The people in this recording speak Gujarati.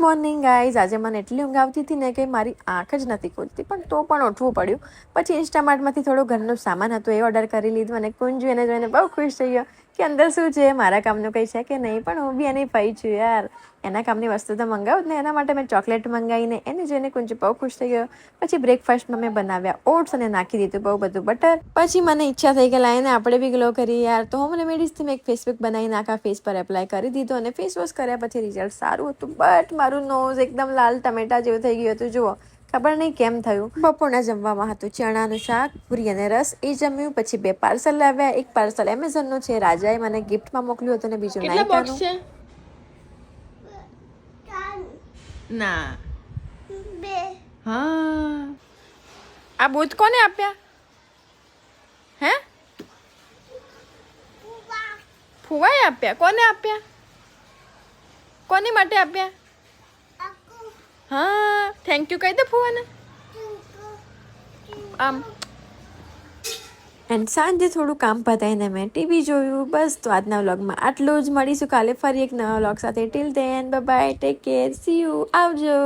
મોર્નિંગ ગાઈઝ આજે મને એટલી ઊંઘ આવતી હતી ને કે મારી આંખ જ નથી ખુલતી. પણ તો પણ ઉઠવું પડ્યું. પછી ઇન્સ્ટામાર્ટમાંથી થોડો ઘરનો સામાન હતો એ ઓર્ડર કરી લીધું અને કુંજુ એને જોઈને બહુ ખુશ થઈ ગયો. કે અંદર શું છે, મારા કામનું કંઈ છે કે નહીં, પણ હું બી એની પાઈ છું યાર. એના કામની વસ્તુ તો મંગાવું જ ને, એના માટે મેં ચોકલેટ મંગાવીને એને જોઈને કુંજુ બહુ ખુશ થઈ ગયો. પછી બ્રેકફાસ્ટમાં મેં બનાવ્યા ઓટ્સ અને નાખી દીધું બહુ બધું બટર. પછી મને ઈચ્છા થઈ કે લાઈને આપણે બી ગ્લો કરીએ યાર. તો હું મને મેડિસથી મેં એક ફેસબુક બનાવીને આખા ફેસ પર એપ્લાય કરી દીધો અને ફેસ વોશ કર્યા પછી રિઝલ્ટ સારું હતું. બટ મારું નોઝ એકદમ લાલ ટમેટા જેવું થઈ ગયું હતું. જુઓ ખબર નહીં કેમ થયું. બપોરના જમવામાં હતું ચણાનું શાક પૂરી અને રસ એ જમ્યું પછી બે પાર્સલ લાવ્યા. એક પાર્સલ એમેઝોનનું છે. રાજાએ મને ગિફ્ટમાં મોકલ્યું હતું ને બીજું કેટલા બોક્સ નાયકાનું છે ના હા. આ બૂથ કોને આપ્યા? હે? ફુવાએ આપ્યા. કોને આપ્યા? કોની માટે આપ્યા? હા થેન્ક યુ કહી દે ફુવાને આમ. એન્ડ સાંજે થોડું કામ પતાવીને મેં ટીવી જોયું. બસ તો આજના વ્લોગમાં આટલું જ. મળીશું કાલે ફરી એક નવા વ્લોગ સાથે. Till then bye take care see you આવજો.